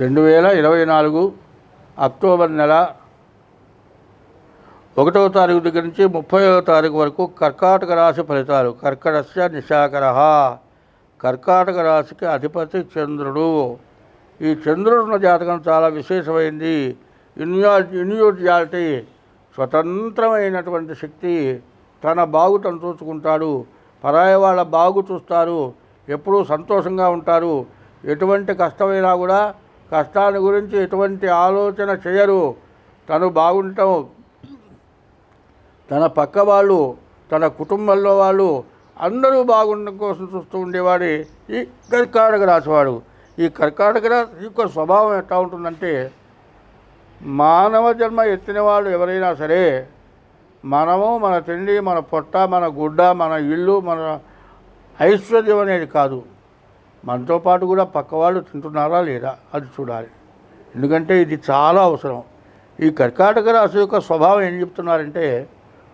రెండు వేల ఇరవై నాలుగు అక్టోబర్ నెల ఒకటవ తారీఖు దగ్గర నుంచి ముప్పైవ తారీఖు వరకు కర్కాటక రాశి ఫలితాలు. కర్కటస్య నిశాకర కర్కాటక రాశికి అధిపతి చంద్రుడు. ఈ చంద్రుడున్న జాతకం చాలా విశేషమైంది. ఇన్యా ఇన్యూజాలిటీ స్వతంత్రమైనటువంటి శక్తి తన బాగు తను చూసుకుంటాడు. పరాయ వాళ్ళ బాగు చూస్తారు. ఎప్పుడూ సంతోషంగా ఉంటారు. ఎటువంటి కష్టమైనా కూడా కష్టాన్ని గురించి ఎటువంటి ఆలోచన చేయరు. తను బాగుంటాం. తన పక్క వాళ్ళు తన కుటుంబంలో వాళ్ళు అందరూ బాగుండడం కోసం చూస్తూ ఉండేవాడే ఈ కర్కాటక రాశివాడు ఈ కర్కాటక రాశి యొక్క స్వభావం ఎట్లా ఉంటుందంటే మానవ జన్మ ఎత్తిన వాళ్ళు ఎవరైనా సరే మనము మన తిండి మన పొట్ట మన గుడ్డ మన ఇల్లు మన ఐశ్వర్యం అనేది కాదు. మనతో పాటు కూడా పక్క వాళ్ళు తింటున్నారా లేదా అది చూడాలి. ఎందుకంటే ఇది చాలా అవసరం. ఈ కర్కాటక రాశి యొక్క స్వభావం ఏం చెప్తున్నారంటే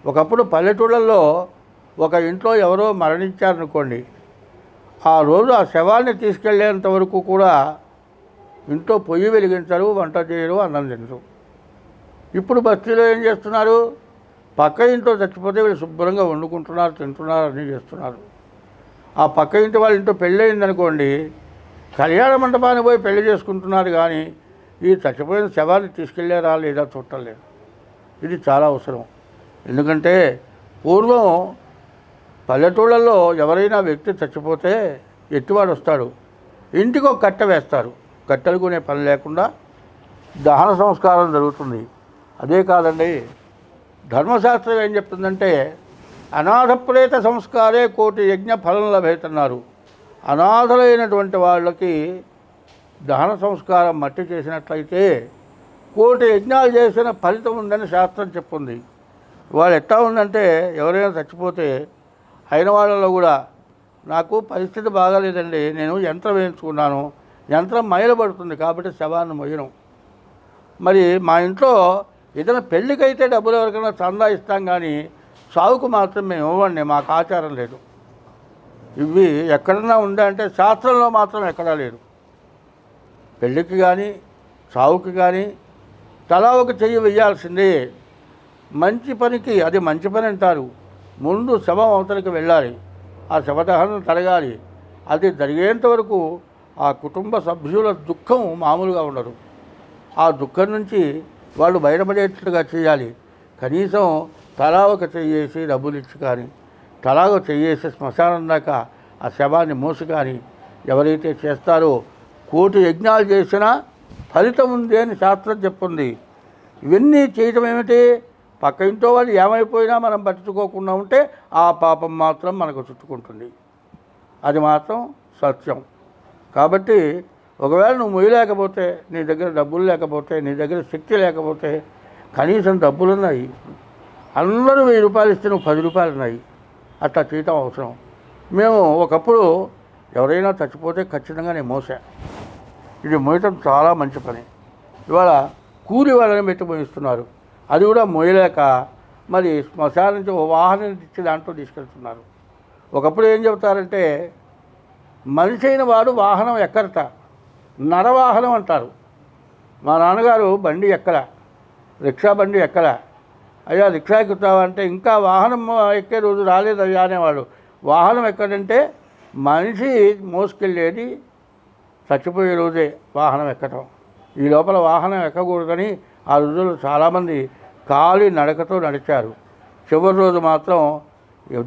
ఒకప్పుడు పల్లెటూళ్ళల్లో ఒక ఇంట్లో ఎవరో మరణించారనుకోండి ఆ రోజు ఆ శవాన్ని తీసుకెళ్ళేంత వరకు కూడా ఇంట్లో పొయ్యి వెలిగించరు వంట చేయరు అన్నం తినరు. ఇప్పుడు బస్తీలో ఏం చేస్తున్నారు? పక్క ఇంట్లో చచ్చిపోతే వీళ్ళు శుభ్రంగా వండుకుంటున్నారు తింటున్నారు అన్నీ చేస్తున్నారు. ఆ పక్క ఇంటి వాళ్ళ ఇంట్లో పెళ్ళి అనుకోండి కళ్యాణ మండపానికి పోయి పెళ్ళి చేసుకుంటున్నారు కానీ ఈ చచ్చిపోయిన శవాన్ని తీసుకెళ్ళారా లేదా చూడలేదు ఇది చాలా అవసరం. ఎందుకంటే పూర్వం పల్లెటూళ్ళల్లో ఎవరైనా వ్యక్తి చచ్చిపోతే ఎత్తివాడు వస్తాడు. ఇంటికి ఒక కట్టె వేస్తారు. కట్టెలు కొనే పని లేకుండా దహన సంస్కారం జరుగుతుంది. అదే కాదండి ధర్మశాస్త్రం ఏం చెప్తుందంటే అనాథప్రేత సంస్కారే కోటి యజ్ఞ ఫలం లభేతున్నారు. అనాథలైనటువంటి వాళ్ళకి దహన సంస్కారం మట్టి చేసినట్లయితే కోటి యజ్ఞాలు చేసిన ఫలితం ఉందని శాస్త్రం చెప్పుంది. వాళ్ళు ఎట్లా ఉందంటే ఎవరైనా చచ్చిపోతే అయిన వాళ్ళలో కూడా నాకు పరిస్థితి బాగాలేదండి నేను యంత్రం వేయించుకున్నాను యంత్రం మైలబడుతుంది కాబట్టి శవాన్ని మొయ్యను. మరి మా ఇంట్లో ఏదైనా పెళ్ళికైతే డబ్బులు ఎవరికైనా చందా ఇస్తాం కానీ సాగుకు మాత్రం మేము ఇవ్వండి మాకు ఆచారం లేదు. ఇవి ఎక్కడన్నా ఉందంటే శాస్త్రంలో మాత్రం ఎక్కడా లేదు. పెళ్ళికి కానీ సావుకి కానీ తలా ఒక చెయ్యి వెయ్యాల్సిందే. మంచి పనికి అది మంచి పని అంటారు. ముందు శవం అవతలికి వెళ్ళాలి. ఆ శవదహనం జరగాలి అది జరిగేంత వరకు ఆ కుటుంబ సభ్యుల దుఃఖం మామూలుగా ఉండదు. ఆ దుఃఖం నుంచి వాళ్ళు బయటపడేట్లుగా చేయాలి. కనీసం తలా ఒక చెయ్యేసి డబ్బులు ఇచ్చి కానీ తలా ఒక చెయ్యేసి శ్మశానం దాకా ఆ శవాన్ని మోసి కానీ ఎవరైతే చేస్తారో కోటి యజ్ఞాలు చేసినా ఫలితం ఉంది అని శాస్త్రం చెప్తుంది. ఇవన్నీ చేయటం ఏమిటి? పక్క ఇంట్లో వాళ్ళు ఏమైపోయినా మనం పట్టించుకోకుండా ఉంటే ఆ పాపం మాత్రం మనకు చుట్టుకుంటుంది. అది మాత్రం సత్యం. కాబట్టి ఒకవేళ నువ్వు మొయ్యలేకపోతే నీ దగ్గర డబ్బులు లేకపోతే నీ దగ్గర శక్తి లేకపోతే కనీసం డబ్బులు ఉన్నాయి అందరూ వెయ్యి రూపాయలు ఇస్తే నువ్వు పది రూపాయలు ఉన్నాయి. అట్లా చేయటం అవసరం. మేము ఒకప్పుడు ఎవరైనా చచ్చిపోతే ఖచ్చితంగా నేను మోసా. ఇది మోయటం చాలా మంచి పని. ఇవాళ కూలి వాళ్ళని పెట్టి మోయిస్తున్నారు. అది కూడా మోయలేక మరి శ్మశానం నుంచి ఓ వాహనం ఇచ్చి దాంట్లో తీసుకెళ్తున్నారు. ఒకప్పుడు ఏం చెబుతారంటే మనిషి అయిన వాడు వాహనం ఎక్కరట. నరవాహనం అంటారు. మా నాన్నగారు బండి ఎక్కల. రిక్షా బండి ఎక్కల. అయ్యా రిక్షా ఎక్కుతావంటే ఇంకా వాహనం ఎక్కే రోజు రాలేదయ్యా అనేవాడు వాహనం ఎక్కడంటే మనిషి మోసుకెళ్ళేది చచ్చిపోయే రోజే వాహనం ఎక్కటం. ఈ లోపల వాహనం ఎక్కకూడదని ఆ రోజుల్లో చాలామంది కాలి నడకతో నడిచారు. చివరి రోజు మాత్రం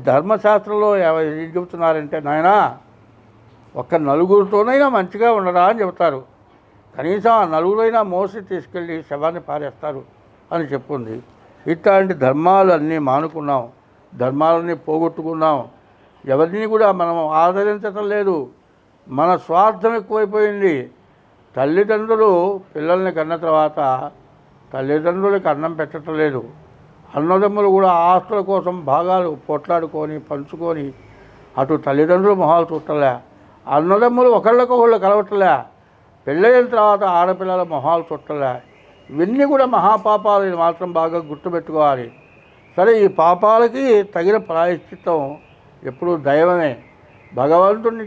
ధర్మశాస్త్రంలో ఏం చెబుతున్నారంటే నాయనా ఒక్క నలుగురితోనైనా మంచిగా ఉండరా అని చెబుతారు. కనీసం ఆ నలుగురైనా మోసి తీసుకెళ్ళి శవాన్ని పారేస్తారు అని చెప్పుంది. ఇట్లాంటి ధర్మాలు అన్నీ మానుకున్నాం. ధర్మాలన్నీ పోగొట్టుకున్నాం. ఎవరిని కూడా మనం ఆదరించటం లేదు. మన స్వార్థం ఎక్కువైపోయింది. తల్లిదండ్రులు పిల్లల్ని కన్న తర్వాత తల్లిదండ్రులకు అన్నం పెట్టడం లేదు. అన్నదమ్ములు కూడా ఆస్తుల కోసం భాగాలు పొట్లాడుకొని పంచుకొని అటు తల్లిదండ్రులు మొహాలు చుట్టలే అన్నదమ్ములు ఒకళ్ళకొకళ్ళు కలవట్లే. పెళ్ళైన తర్వాత ఆడపిల్లల మొహాలు చుట్టలే ఇవన్నీ కూడా మహాపాపాలు ఇది మాత్రం బాగా గుర్తుపెట్టుకోవాలి. సరే ఈ పాపాలకి తగిన ప్రాయశ్చిత్తం ఎప్పుడూ దైవమే. భగవంతుడిని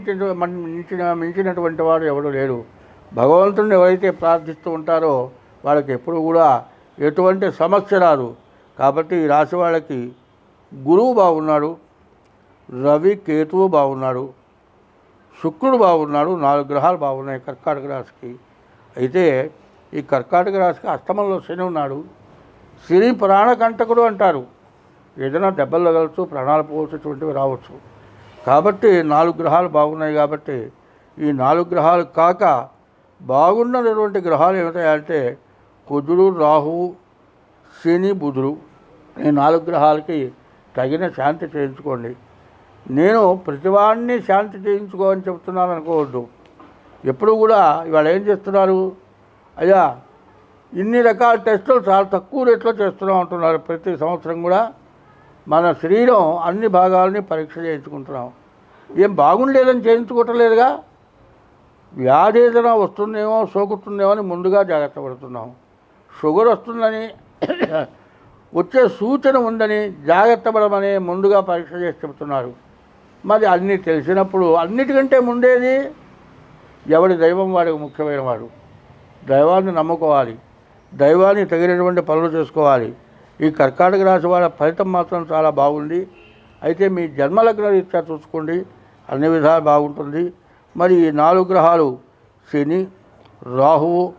మించిన మించినటువంటి వాడు ఎవడు లేడు. భగవంతుడిని ఎవరైతే ప్రార్థిస్తూ ఉంటారో వాళ్ళకి ఎప్పుడు కూడా ఎటువంటి సమస్య రాదు. కాబట్టి ఈ రాశి వాళ్ళకి గురువు బాగున్నాడు రవి కేతువు బాగున్నాడు శుక్రుడు బాగున్నాడు నాలుగు గ్రహాలు బాగున్నాయి కర్కాటక రాశికి. అయితే ఈ కర్కాటక రాశికి అష్టమంలో శని ఉన్నాడు. శని ప్రాణకంటకుడు అంటారు. ఏదైనా దెబ్బలు తగలచ్చు ప్రాణాలు పోవచ్చుటువంటివి రావచ్చు. కాబట్టి నాలుగు గ్రహాలు బాగున్నాయి కాబట్టి ఈ నాలుగు గ్రహాలు కాక బాగున్నటువంటి గ్రహాలు ఏమిటాయంటే కుజుడు రాహువు శని బుధుడు. ఈ నాలుగు గ్రహాలకి తగిన శాంతి చేయించుకోండి. నేను ప్రతివాడిని శాంతి చేయించుకో అని చెప్తున్నాను అనుకోవద్దు. ఎప్పుడు కూడా ఇవాళ ఏం చేస్తున్నారు? అయ్యా ఇన్ని రకాల టెస్టులు చాలా తక్కువ రేట్లో చేస్తున్నాం అంటున్నారు ప్రతి సంవత్సరం కూడా. మన శరీరం అన్ని భాగాలని పరీక్ష చేయించుకుంటున్నాం. ఏం బాగుండలేదని చేయించుకోవట్లేదుగా? వ్యాధి ఏదైనా వస్తుందేమో సోకుతుందేమో అని ముందుగా జాగ్రత్త పడుతున్నాం. షుగర్ వస్తుందని వచ్చే సూచన ఉందని జాగ్రత్త పడమని ముందుగా పరీక్ష చేసి చెబుతున్నారు. మరి అన్నీ తెలిసినప్పుడు అన్నిటికంటే ముందేది? ఎవడి దైవం వాడికి ముఖ్యమైన వాడు. దైవాన్ని నమ్ముకోవాలి. దైవాన్ని తగినటువంటి పనులు చేసుకోవాలి. ఈ కర్కాటక రాశి వాళ్ళ ఫలితం మాత్రం చాలా బాగుంది. అయితే మీ జన్మలగ్న రీత్యా చూసుకోండి. అన్ని విధాలు బాగుంటుంది. మరి ఈ నాలుగు గ్రహాలు శని రాహువు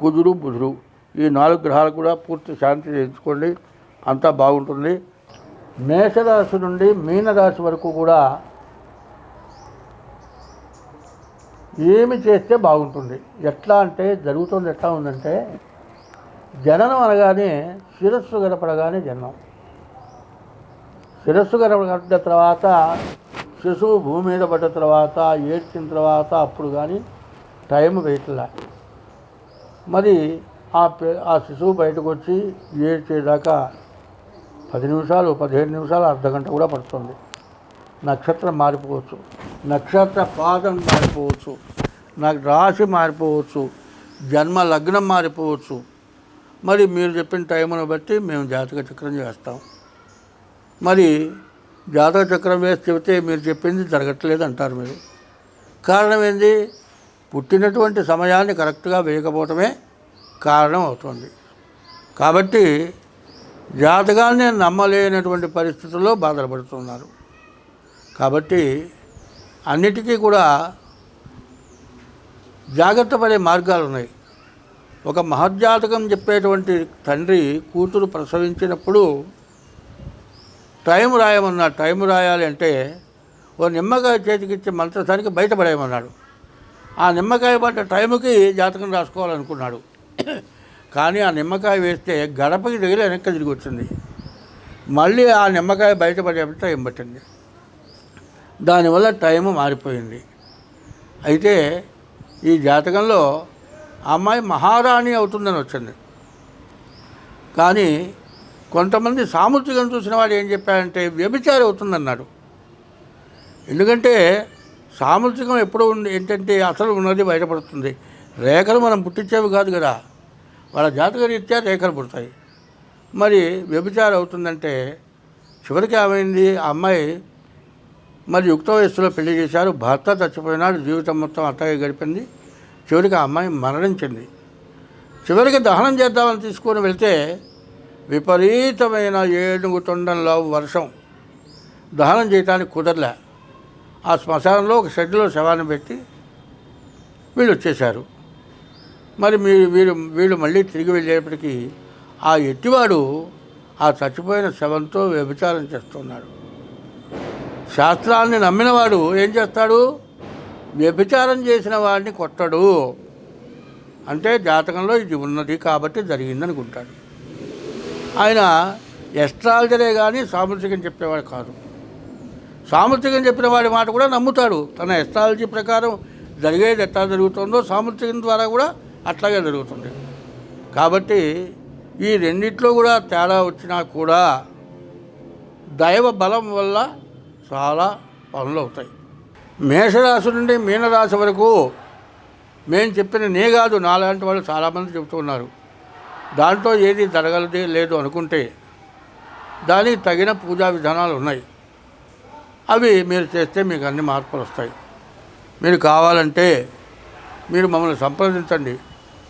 కుజుడు బుధుడు. ఈ నాలుగు గ్రహాలు కూడా పూర్తి శాంతి చేయించుకోండి. అంతా బాగుంటుంది. మేషరాశి నుండి మీనరాశి వరకు కూడా ఏమి చేస్తే బాగుంటుంది? ఎట్లా అంటే జరుగుతుంది ఎట్లా ఉందంటే జననం అనగానే శిరస్సు గడపడగానే జననం. శిరస్సు గడపడిన తర్వాత శిశువు భూమి మీద పడ్డ తర్వాత ఏడ్చిన తర్వాత అప్పుడు కానీ టైం వేయట్లా. మరి ఆ ఆ శిశువు బయటకు వచ్చి ఏడ్చేదాకా పది నిమిషాలు పదిహేను నిమిషాలు అర్ధ గంట కూడా పడుతుంది. నక్షత్రం మారిపోవచ్చు. నక్షత్ర పాదం మారిపోవచ్చు. నాకు రాశి మారిపోవచ్చు. జన్మ లగ్నం మారిపోవచ్చు. మరి మీరు చెప్పిన టైంను బట్టి మేము జాతక చక్రం చేస్తాం. మరి జాతక చక్రం వేసి చెబితే మీరు చెప్పింది జరగట్లేదు అంటారు మీరు. కారణం ఏంది? పుట్టినటువంటి సమయాన్ని కరెక్ట్గా వేయకపోవటమే కారణం అవుతుంది. కాబట్టి జాతకాన్ని నమ్మలేనటువంటి పరిస్థితుల్లో బాధపడుతున్నారు కాబట్టి అన్నిటికీ కూడా జాగ్రత్త పడే మార్గాలు ఉన్నాయి. ఒక మహర్జాతకం చెప్పేటువంటి తండ్రి కూతురు ప్రసవించినప్పుడు టైం రాయమన్నా టైం రాయాలి అంటే ఓ నిమ్మకాయ చేతికిచ్చి మంత్రసానికి బయటపడేయమన్నాడు. ఆ నిమ్మకాయ పడ్డ టైంకి జాతకం రాసుకోవాలనుకున్నాడు. కానీ ఆ నిమ్మకాయ వేస్తే గడపకి దగ్గర వెనక్కి తిరిగి వచ్చింది. మళ్ళీ ఆ నిమ్మకాయ బయటపడే టైం పట్టింది. దానివల్ల టైం మారిపోయింది. అయితే ఈ జాతకంలో అమ్మాయి మహారాణి అవుతుందని వచ్చింది. కానీ కొంతమంది సాముద్రికం చూసిన వాడు ఏం చెప్పారంటే వ్యభిచారి అవుతుందన్నాడు. ఎందుకంటే సాముద్రికం ఎప్పుడు ఉంది ఏంటంటే అసలు ఉన్నది బయటపడుతుంది. రేఖలు మనం పుట్టించేవి కాదు కదా. వాళ్ళ జాతక రీత్యా రేఖలు పుడతాయి. మరి వ్యభిచారం అవుతుందంటే చివరికి ఏమైంది? ఆ అమ్మాయి మరి యుక్త వయస్సులో పెళ్ళి చేశారు. భర్త చచ్చిపోయినాడు. జీవితం మొత్తం అట్టగే గడిపింది. చివరికి ఆ అమ్మాయి మరణించింది. చివరికి దహనం చేద్దామని తీసుకొని వెళ్తే విపరీతమైన ఏనుగు తొండంలో వర్షం. దహనం చేయటానికి కుదరలే. ఆ శ్మశానంలో ఒక షెడ్లో శవాన్ని పెట్టి వీళ్ళు వచ్చేశారు. మరి మీరు వీరు వీళ్ళు మళ్ళీ తిరిగి వెళ్ళేప్పటికీ ఆ ఎట్టివాడు ఆ చచ్చిపోయిన శవంతో వ్యభిచారం చేస్తున్నాడు శాస్త్రాన్ని నమ్మినవాడు ఏం చేస్తాడు? వ్యభిచారం చేసిన వాడిని కొట్టడు. అంటే జాతకంలో ఇది ఉన్నది కాబట్టి జరిగిందనుకుంటాడు. ఆయన ఎస్ట్రాలజరే కానీ సాముద్రికం చెప్పేవాడు కాదు. సాముద్రికం చెప్పిన వాడి మాట కూడా నమ్ముతాడు. తన ఎస్ట్రాలజీ ప్రకారం జరిగేది ఎట్లా జరుగుతుందో సాముద్రికం ద్వారా కూడా అట్లాగే జరుగుతుంది. కాబట్టి ఈ రెండిట్లో కూడా తేడా వచ్చినా కూడా దైవ బలం వల్ల చాలా పనులు అవుతాయి. మేషరాశి నుండి మీనరాశి వరకు మేము చెప్పిన నే కాదు నాలాంటి వాళ్ళు చాలామంది చెబుతున్నారు దాంట్లో ఏది జరగలది లేదు అనుకుంటే దానికి తగిన పూజా విధానాలు ఉన్నాయి. అవి మీరు చేస్తే మీకు అన్ని మార్పులు వస్తాయి. మీరు కావాలంటే మీరు మమ్మల్ని సంప్రదించండి.